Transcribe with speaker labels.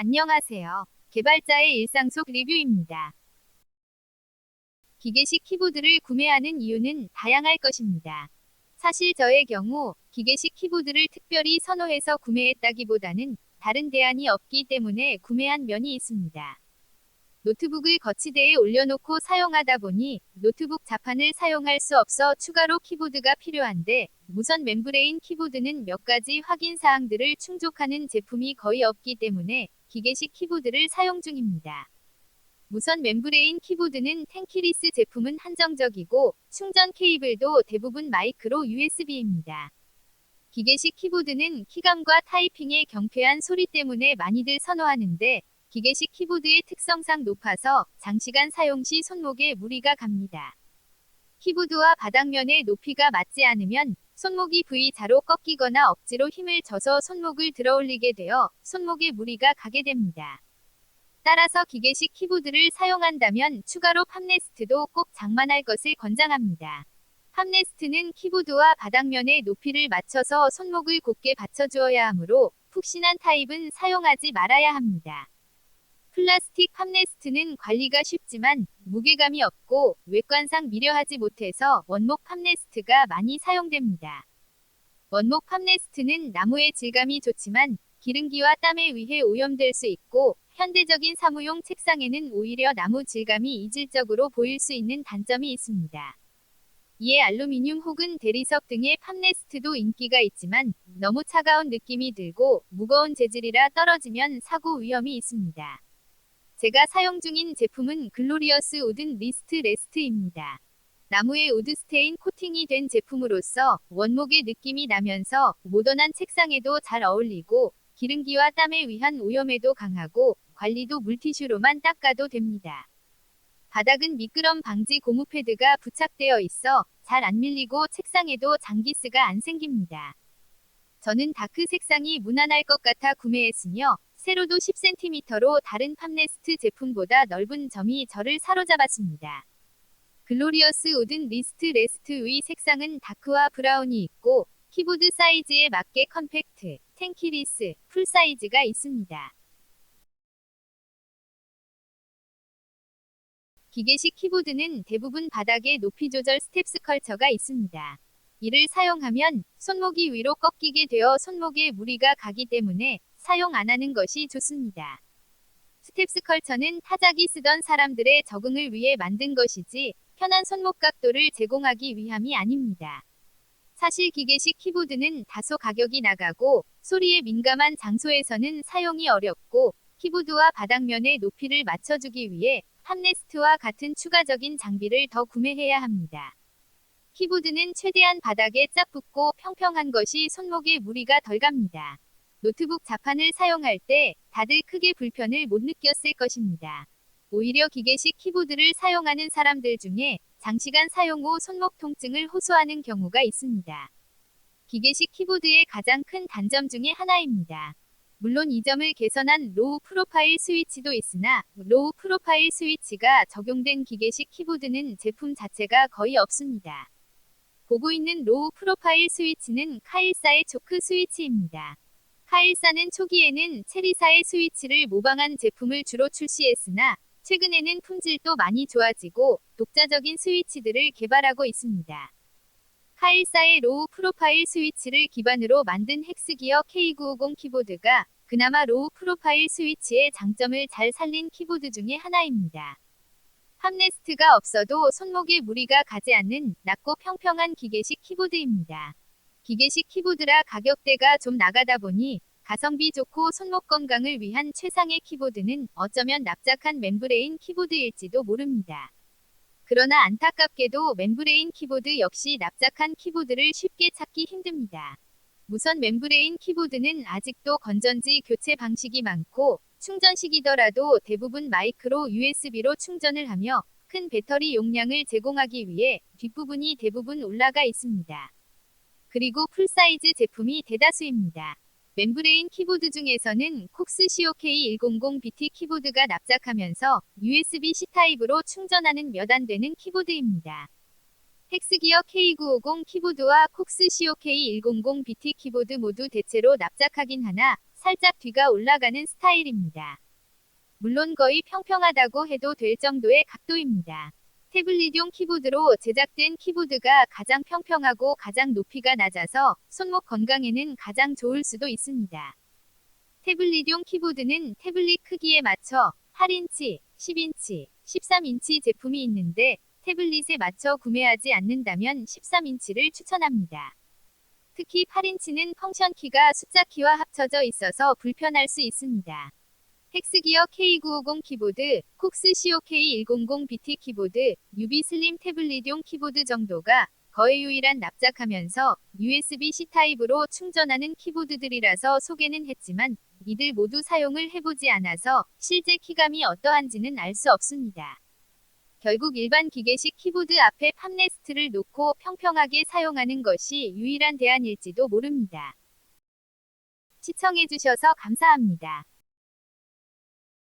Speaker 1: 안녕하세요. 개발자의 일상 속 리뷰입니다. 기계식 키보드를 구매하는 이유는 다양할 것입니다. 사실 저의 경우 기계식 키보드를 특별히 선호해서 구매했다기보다는 다른 대안이 없기 때문에 구매한 면이 있습니다. 노트북을 거치대에 올려놓고 사용하다 보니 노트북 자판을 사용할 수 없어 추가로 키보드가 필요한데 무선 멤브레인 키보드는 몇 가지 확인 사항들을 충족하는 제품이 거의 없기 때문에 기계식 키보드를 사용 중입니다. 무선 멤브레인 키보드는 텐키리스 제품은 한정적이고 충전 케이블도 대부분 마이크로 USB입니다. 기계식 키보드는 키감과 타이핑의 경쾌한 소리 때문에 많이들 선호하는데 기계식 키보드의 특성상 높아서 장시간 사용 시 손목에 무리가 갑니다. 키보드와 바닥면의 높이가 맞지 않으면 손목이 V자로 꺾이거나 억지로 힘을 줘서 손목을 들어 올리게 되어 손목에 무리가 가게 됩니다. 따라서 기계식 키보드를 사용한다면 추가로 팜레스트도 꼭 장만할 것을 권장합니다. 팜레스트는 키보드와 바닥면의 높이를 맞춰서 손목을 곧게 받쳐주어야 하므로 푹신한 타입은 사용하지 말아야 합니다. 플라스틱 팜레스트는 관리가 쉽지만 무게감이 없고 외관상 미려하지 못해서 원목 팜레스트가 많이 사용됩니다. 원목 팜레스트는 나무의 질감이 좋지만 기름기와 땀에 의해 오염될 수 있고 현대적인 사무용 책상에는 오히려 나무 질감이 이질적으로 보일 수 있는 단점이 있습니다. 이에 알루미늄 혹은 대리석 등의 팜레스트도 인기가 있지만 너무 차가운 느낌이 들고 무거운 재질이라 떨어지면 사고 위험이 있습니다. 제가 사용 중인 제품은 글로리어스 우든 리스트 레스트입니다. 나무의 우드 스테인 코팅이 된 제품으로서 원목의 느낌이 나면서 모던한 책상에도 잘 어울리고 기름기와 땀에 의한 오염에도 강하고 관리도 물티슈로만 닦아도 됩니다. 바닥은 미끄럼 방지 고무 패드가 부착되어 있어 잘 안 밀리고 책상에도 장기스가 안 생깁니다. 저는 다크 색상이 무난할 것 같아 구매했으며 세로도 10cm로 다른 팜레스트 제품보다 넓은 점이 저를 사로잡았습니다. 글로리어스 우든 리스트 레스트의 색상은 다크와 브라운이 있고 키보드 사이즈에 맞게 컴팩트, 텐키리스, 풀 사이즈가 있습니다. 기계식 키보드는 대부분 바닥에 높이 조절 스텝 스 컬처가 있습니다. 이를 사용하면 손목이 위로 꺾이게 되어 손목에 무리가 가기 때문에 사용 안 하는 것이 좋습니다. 스텝스 컬처는 타자기 쓰던 사람들의 적응을 위해 만든 것이지 편한 손목 각도를 제공하기 위함이 아닙니다. 사실 기계식 키보드는 다소 가격이 나가고 소리에 민감한 장소에서는 사용이 어렵고 키보드와 바닥면의 높이를 맞춰주기 위해 팜레스트와 같은 추가적인 장비를 더 구매해야 합니다. 키보드는 최대한 바닥에 짝 붙고 평평한 것이 손목에 무리가 덜 갑니다. 노트북 자판을 사용할 때 다들 크게 불편을 못 느꼈을 것입니다. 오히려 기계식 키보드를 사용하는 사람들 중에 장시간 사용 후 손목 통증을 호소하는 경우가 있습니다. 기계식 키보드의 가장 큰 단점 중의 하나입니다. 물론 이 점을 개선한 로우 프로파일 스위치도 있으나 로우 프로파일 스위치가 적용된 기계식 키보드는 제품 자체가 거의 없습니다. 보고 있는 로우 프로파일 스위치는 카일사의 초크 스위치입니다. 카일사는 초기에는 체리사의 스위치를 모방한 제품을 주로 출시했으나 최근에는 품질도 많이 좋아지고 독자적인 스위치들을 개발하고 있습니다. 카일사의 로우 프로파일 스위치를 기반으로 만든 헥스기어 K950 키보드가 그나마 로우 프로파일 스위치의 장점을 잘 살린 키보드 중의 하나입니다. 팜레스트가 없어도 손목에 무리가 가지 않는 낮고 평평한 기계식 키보드입니다. 기계식 키보드라 가격대가 좀 나가다 보니 가성비 좋고 손목 건강을 위한 최상의 키보드는 어쩌면 납작한 멤브레인 키보드일지도 모릅니다. 그러나 안타깝게도 멤브레인 키보드 역시 납작한 키보드를 쉽게 찾기 힘듭니다. 무선 멤브레인 키보드는 아직도 건전지 교체 방식이 많고 충전식이더라도 대부분 마이크로 USB로 충전을 하며 큰 배터리 용량을 제공하기 위해 뒷부분이 대부분 올라가 있습니다. 그리고 풀사이즈 제품이 대다수입니다. 멤브레인 키보드 중에서는 콕스 COK100BT 키보드가 납작하면서 USB-C 타입으로 충전하는 몇 안 되는 키보드입니다. 헥스기어 K950 키보드와 콕스 COK100BT 키보드 모두 대체로 납작하긴 하나 살짝 뒤가 올라가는 스타일입니다. 물론 거의 평평하다고 해도 될 정도의 각도입니다. 태블릿용 키보드로 제작된 키보드가 가장 평평하고 가장 높이가 낮아서 손목 건강에는 가장 좋을 수도 있습니다. 태블릿용 키보드는 태블릿 크기에 맞춰 8인치, 10인치, 13인치 제품이 있는데 태블릿에 맞춰 구매하지 않는다면 13인치를 추천합니다. 특히 8인치는 펑션 키가 숫자 키와 합쳐져 있어서 불편할 수 있습니다. 헥스기어 K950 키보드, 콕스 COK100BT 키보드, 유비 슬림 태블릿용 키보드 정도가 거의 유일한 납작하면서 USB-C 타입으로 충전하는 키보드들이라서 소개는 했지만 이들 모두 사용을 해보지 않아서 실제 키감이 어떠한지는 알 수 없습니다. 결국 일반 기계식 키보드 앞에 팜레스트를 놓고 평평하게 사용하는 것이 유일한 대안일지도 모릅니다. 시청해주셔서 감사합니다.